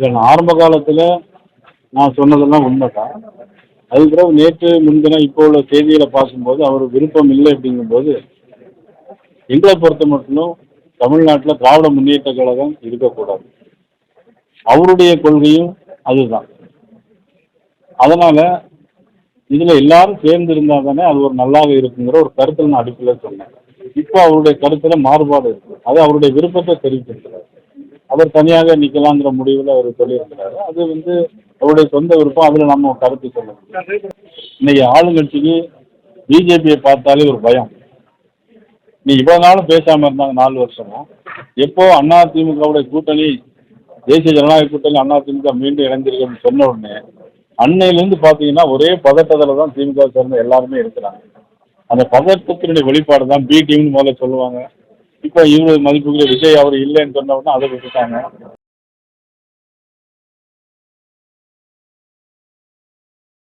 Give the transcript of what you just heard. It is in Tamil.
இல்லை நான் ஆரம்ப காலத்தில் நான் சொன்னதெல்லாம் உண்மைதான். அதுக்கு பிறகு நேற்று முன்தினம் இப்போ உள்ள செய்திகளை பார்க்கும்போது அவர் விருப்பம் இல்லை அப்படிங்கும்போது எங்களை பொறுத்த மட்டும் தமிழ்நாட்டில் திராவிட முன்னேற்ற கழகம் இருக்கக்கூடாது. அவருடைய கொள்கையும் அதுதான். அதனால் இதில் எல்லாரும் சேர்ந்து இருந்தால் தானே அது ஒரு நல்லாக இருக்குங்கிற ஒரு கருத்தில் நான் அடிப்பில் சொன்னேன். இப்போ அவருடைய கருத்தில் மாறுபாடு இருக்கு. அது அவருடைய விருப்பத்தை தெரிவித்திருக்கிறார். அவர் தனியாக நிற்கலாங்கிற முடிவில் அவர் சொல்லியிருக்கிறாரு. அது வந்து அவருடைய சொந்த விருப்பம். அதில் நம்ம கருத்து சொல்ல இன்னைக்கு ஆளுங்கட்சிக்கு பிஜேபியை பார்த்தாலே ஒரு பயம். நீ இவ்வளோ நாளும் பேசாமல் இருந்தாங்க நாலு வருஷமா. எப்போ அண்ணா திமுகவுடைய கூட்டணி தேசிய ஜனநாயக கூட்டணி அண்ணா திமுக மீண்டும் இணைஞ்சிருக்குன்னு சொன்ன உடனே அன்னையிலேருந்து பார்த்தீங்கன்னா ஒரே பதட்டத்தில் தான் திமுக சேர்ந்த எல்லாருமே இருக்கிறாங்க. அந்த பதட்டத்தினுடைய வெளிப்பாடு தான் பி டீம்னு முதல்ல சொல்லுவாங்க. இப்போ இவங்க மதிப்புக்குரிய விஜய் அவர் இல்லைன்னு சொன்ன உடனே அதை விட்டுட்டாங்க.